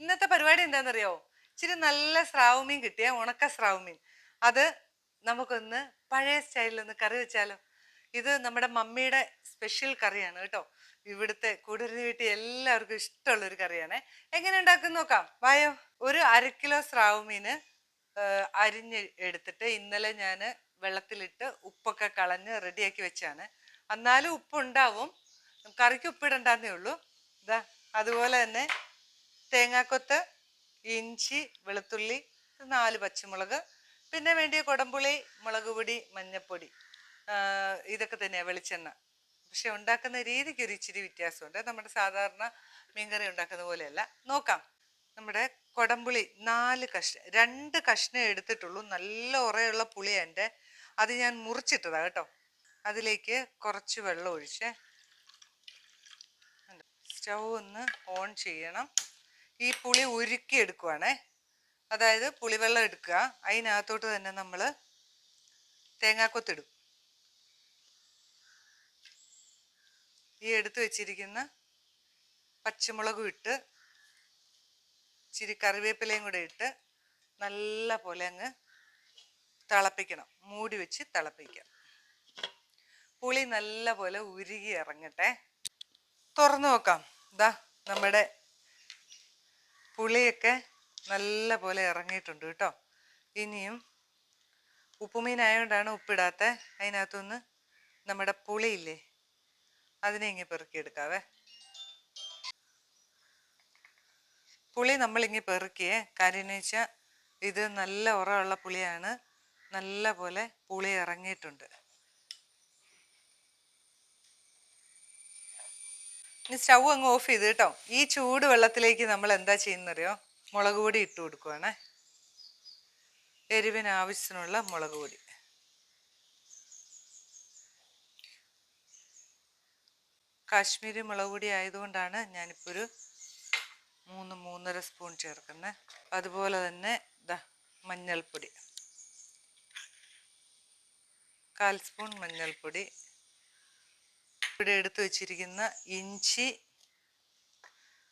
ഇന്നത്തെ പരിപാടി എന്താണെന്നറിയോ ഇച്ചിരി നല്ല സ്രാവുമീൻ കിട്ടിയ ഉണക്ക സ്രാവുമീൻ അത് നമുക്കൊന്ന് പഴയ സ്റ്റൈലിൽ ഒന്ന് കറി വെച്ചാലോ? ഇത് നമ്മുടെ മമ്മിയുടെ സ്പെഷ്യൽ കറിയാണ് കേട്ടോ. ഇവിടുത്തെ കൂടുതൽ വീട്ടിൽ എല്ലാവർക്കും ഇഷ്ടമുള്ള ഒരു കറിയാണ്. എങ്ങനെ ഉണ്ടാക്കും നോക്കാം. വായോ. ഒരു അര കിലോ സ്രാവ് മീന് അരിഞ്ഞ് എടുത്തിട്ട് ഇന്നലെ ഞാൻ വെള്ളത്തിലിട്ട് ഉപ്പൊക്കെ കളഞ്ഞ് റെഡിയാക്കി വെച്ചാണ്. എന്നാലും ഉപ്പുണ്ടാവും. കറിക്ക് ഉപ്പിടണ്ടെന്നേ ഉള്ളൂ. ഇതാ അതുപോലെ തന്നെ തേങ്ങാക്കൊത്ത് ഇഞ്ചി വെളുത്തുള്ളി നാല് പച്ചമുളക് പിന്നെ വേണ്ടിയ കുടംപുളി മുളക് പൊടി മഞ്ഞപ്പൊടി. ഇതൊക്കെ തന്നെയാണ് വെളിച്ചെണ്ണ. പക്ഷെ ഉണ്ടാക്കുന്ന രീതിക്ക് ഒരു ഇച്ചിരി വ്യത്യാസമുണ്ട്. നമ്മുടെ സാധാരണ മീൻകറി ഉണ്ടാക്കുന്ന പോലെയല്ല. നോക്കാം. നമ്മുടെ കൊടംപുളി നാല് കഷ്ണം രണ്ട് കഷ്ണം എടുത്തിട്ടുള്ളൂ. നല്ല ഉറയുള്ള പുളി എന്റെ. അത് ഞാൻ മുറിച്ചിട്ടതാണ് കേട്ടോ. അതിലേക്ക് കുറച്ച് വെള്ളം ഒഴിച്ച് സ്റ്റൗ ഒന്ന് ഓൺ ചെയ്യണം. ഈ പുളി ഉരുക്കി എടുക്കുവാണേ അതായത് പുളിവെള്ളം എടുക്കുക. അതിനകത്തോട്ട് തന്നെ നമ്മൾ തേങ്ങാക്കൊത്തിടും. ഈ എടുത്തു വെച്ചിരിക്കുന്ന പച്ചമുളകും ഇട്ട് ഇച്ചിരി കറിവേപ്പിലയും കൂടെ ഇട്ട് നല്ല പോലെ അങ്ങ് തിളപ്പിക്കണം. മൂടി വെച്ച് തിളപ്പിക്കാം. പുളി നല്ല പോലെ ഉരുകി ഇറങ്ങട്ടെ. തുറന്നു നോക്കാം. ഇതാ നമ്മുടെ പുളിയൊക്കെ നല്ല പോലെ ഇറങ്ങിയിട്ടുണ്ട് കേട്ടോ. ഇനിയും ഉപ്പുമീനായതുകൊണ്ടാണ് ഉപ്പിടാത്ത. അതിനകത്തുനിന്ന് നമ്മുടെ പുളിയില്ലേ അതിനെ ഇങ്ങി പെറുക്കിയെടുക്കാവേ. പുളി നമ്മളിങ്ങി പെറുക്കിയേ. കാര്യം വെച്ചാൽ ഇത് നല്ല ഉറയുള്ള പുളിയാണ്. നല്ല പോലെ പുളി ഇറങ്ങിയിട്ടുണ്ട്. സ്റ്റൗ അങ്ങ് ഓഫ് ചെയ്ത് കേട്ടോ. ഈ ചൂട് വെള്ളത്തിലേക്ക് നമ്മൾ എന്താ ചെയ്യുന്നറിയോ? മുളക് പൊടി ഇട്ട് കൊടുക്കുവാണേ. എരിവിന് ആവശ്യത്തിനുള്ള മുളക് പൊടി. കാശ്മീരി മുളക് പൊടി ആയതുകൊണ്ടാണ് ഞാനിപ്പോൾ ഒരു മൂന്ന് മൂന്നര സ്പൂൺ ചേർക്കുന്നത് അതുപോലെ തന്നെ ഇതാ മഞ്ഞൾപ്പൊടി. കാൽ സ്പൂൺ മഞ്ഞൾപ്പൊടി. ഇവിടെ എടുത്തു വെച്ചിരിക്കുന്ന ഇഞ്ചി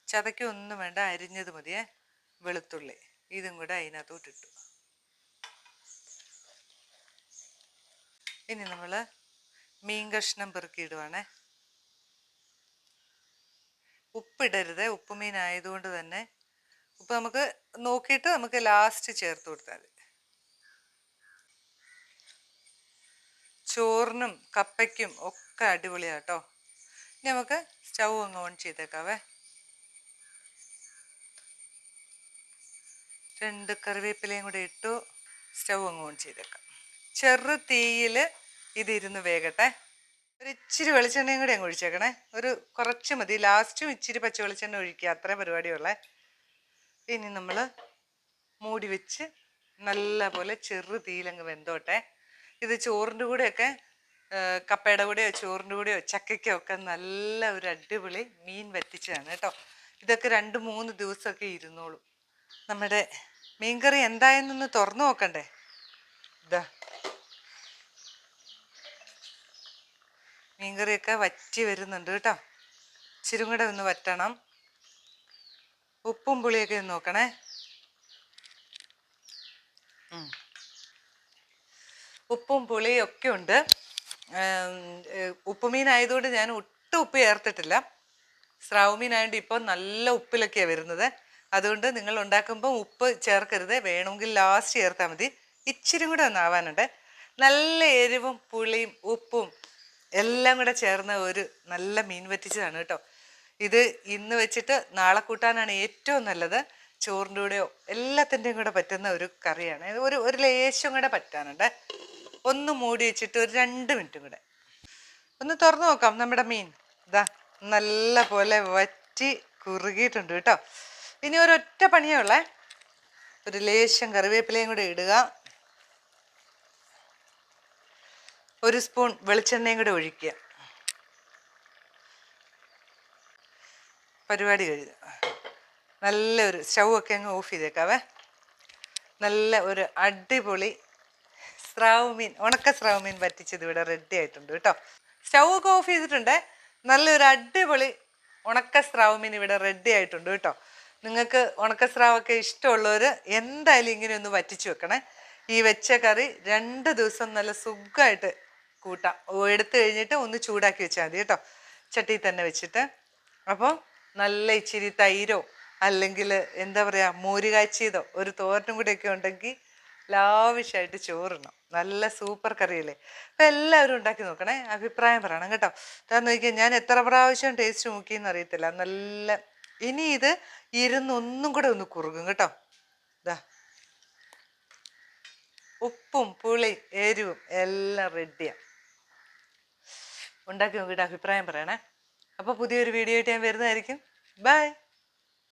ചതയ്ക്കൊന്നും വേണ്ട അരിഞ്ഞത് മതിയേ വെളുത്തുള്ളി. ഇതും കൂടെ അതിനകത്തോട്ട് ഇട്ടു. ഇനി നമ്മൾ മീൻ കഷ്ണം പെറുക്കിയിടുവാണേ. ഉപ്പിടരുത്. ഉപ്പുമീൻ ആയതുകൊണ്ട് തന്നെ ഉപ്പ് നമുക്ക് നോക്കിയിട്ട് നമുക്ക് ലാസ്റ്റ് ചേർത്ത് കൊടുത്താൽ മതി. ചോറിനും കപ്പയ്ക്കും ഒക്കെ അടിപൊളിയാട്ടോ. ഇനി നമുക്ക് സ്റ്റൗ അങ്ങ് ഓൺ ചെയ്തേക്കാവേ. രണ്ട് കറിവേപ്പിലയും കൂടെ ഇട്ടു സ്റ്റൗ അങ്ങ് ഓൺ ചെയ്തേക്കാം. ചെറു തീയിൽ ഇതിരുന്ന് വേകട്ടെ. ഒരു ഇച്ചിരി വെളിച്ചെണ്ണയും കൂടി അങ്ങ് ഒഴിച്ചേക്കണേ. ഒരു കുറച്ച് മതി. ലാസ്റ്റും ഇച്ചിരി പച്ച വെളിച്ചെണ്ണ ഒഴിക്കുക. അത്ര പരിപാടിയുള്ളേ. ഇനി നമ്മൾ മൂടി വെച്ച് നല്ല പോലെ ചെറു തീയിലങ്ങ് വെന്തോട്ടെ. ഇത് ചോറിന്റെ കൂടെയൊക്കെ കപ്പയുടെ കൂടെയോ ചോറിന്റെ കൂടെയോ ചക്കയ്ക്കോ ഒക്കെ നല്ല ഒരു അടിപൊളി മീൻ വറ്റിച്ചതാണ് കേട്ടോ. ഇതൊക്കെ രണ്ട് മൂന്ന് ദിവസമൊക്കെ ഇരുന്നോളൂ. നമ്മുടെ മീൻകറി എന്തായെന്നൊന്ന് തുറന്നു നോക്കണ്ടേ? ഇതാ മീൻകറിയൊക്കെ വറ്റി വരുന്നുണ്ട് കേട്ടോ. ഇച്ചിരി ഒന്ന് വറ്റണം. ഉപ്പും പുളിയൊക്കെ ഒന്ന് നോക്കണേ. ഉപ്പും പുളിയും ഒക്കെ ഉണ്ട്. ഉപ്പുമീനായതുകൊണ്ട് ഞാൻ ഒട്ടും ഉപ്പ് ചേർത്തിട്ടില്ല. സ്രാവ് മീൻ ആയതുകൊണ്ട് ഇപ്പോൾ നല്ല ഉപ്പിലൊക്കെയാണ് വരുന്നത്. അതുകൊണ്ട് നിങ്ങൾ ഉണ്ടാക്കുമ്പോൾ ഉപ്പ് ചേർക്കരുത്. വേണമെങ്കിൽ ലാസ്റ്റ് ചേർത്താൽ മതി. ഇച്ചിരി കൂടെ ഒന്ന് ആവാനുണ്ട്. നല്ല എരിവും പുളിയും ഉപ്പും എല്ലാം കൂടെ ചേർന്ന ഒരു നല്ല മീൻ വറ്റിച്ചതാണ് കേട്ടോ. ഇത് ഇന്ന് വെച്ചിട്ട് നാളെ കൂട്ടാനാണ് ഏറ്റവും നല്ലത്. ചോറിന്റെ കൂടെയോ എല്ലാത്തിന്റെയും കൂടെ പറ്റുന്ന ഒരു കറിയാണ്. ഒരു ഒരു ലേശം കൂടെ പറ്റാനുണ്ട്. ഒന്ന് മൂടി വെച്ചിട്ട് ഒരു രണ്ട് മിനിറ്റും കൂടെ. ഒന്ന് തുറന്നു നോക്കാം നമ്മുടെ മീൻ. ഇതാ നല്ല പോലെ വറ്റി കുറുകിയിട്ടുണ്ട് കേട്ടോ. ഇനി ഒരൊറ്റ പണിയേ ഉള്ളേ. ഒരു ലേശം കറിവേപ്പിലയും കൂടെ ഇടുക. ഒരു സ്പൂൺ വെളിച്ചെണ്ണയും കൂടെ ഒഴിക്കുക. പരിപാടി കഴിഞ്ഞു. നല്ലൊരു സ്റ്റൗ ഒക്കെ അങ്ങ് ഓഫ് ചെയ്തേക്കാവേ. നല്ല ഒരു അടിപൊളി സ്രാവ് ഉണക്ക സ്രാവ് പറ്റിച്ചത് ഇവിടെ റെഡി ആയിട്ടുണ്ട് കേട്ടോ. സ്റ്റൗ ഒക്കെ ഓഫ് ചെയ്തിട്ടുണ്ട്. നല്ലൊരു അടിപൊളി ഉണക്ക സ്രാവ് ഇവിടെ റെഡി ആയിട്ടുണ്ട് കേട്ടോ. നിങ്ങൾക്ക് ഉണക്ക ഉണക്കസ്രാവൊക്കെ ഇഷ്ടമുള്ളവർ എന്തായാലും ഇങ്ങനെ ഒന്ന് വറ്റിച്ചു വെക്കണേ. ഈ വെച്ച കറി രണ്ട് ദിവസം നല്ല സുഖമായിട്ട് കൂട്ടാം. എടുത്തു കഴിഞ്ഞിട്ട് ഒന്ന് ചൂടാക്കി വെച്ചാൽ മതി കേട്ടോ. ചട്ടിയിൽ തന്നെ വെച്ചിട്ട്. അപ്പോൾ നല്ല ഇച്ചിരി തൈരോ അല്ലെങ്കിൽ എന്താ പറയുക മോരുകാച്ചിയതോ ഒരു തോരനും കൂടെയൊക്കെ ഉണ്ടെങ്കിൽ ലാവിഷായിട്ട് ചോറിണം നല്ല സൂപ്പർ കറിയല്ലേ? അപ്പം എല്ലാവരും ഉണ്ടാക്കി നോക്കണേ. അഭിപ്രായം പറയണം കേട്ടോ. എന്താണെന്ന് നോക്കിയാൽ ഞാൻ എത്ര പ്രാവശ്യം ടേസ്റ്റ് നോക്കിയെന്ന് അറിയത്തില്ല. നല്ല ഇനി ഇത് ഇരുന്ന് ഒന്നും കൂടെ ഒന്ന് കുറുകും കേട്ടോ. ഇതാ ഉപ്പും പുളി എരിവും എല്ലാം റെഡിയാണ് ഉണ്ടാക്കി നോക്കിയിട്ട് അഭിപ്രായം പറയണേ. അപ്പോൾ പുതിയൊരു വീഡിയോ ആയിട്ട് ഞാൻ വരുന്നതായിരിക്കും. ബൈ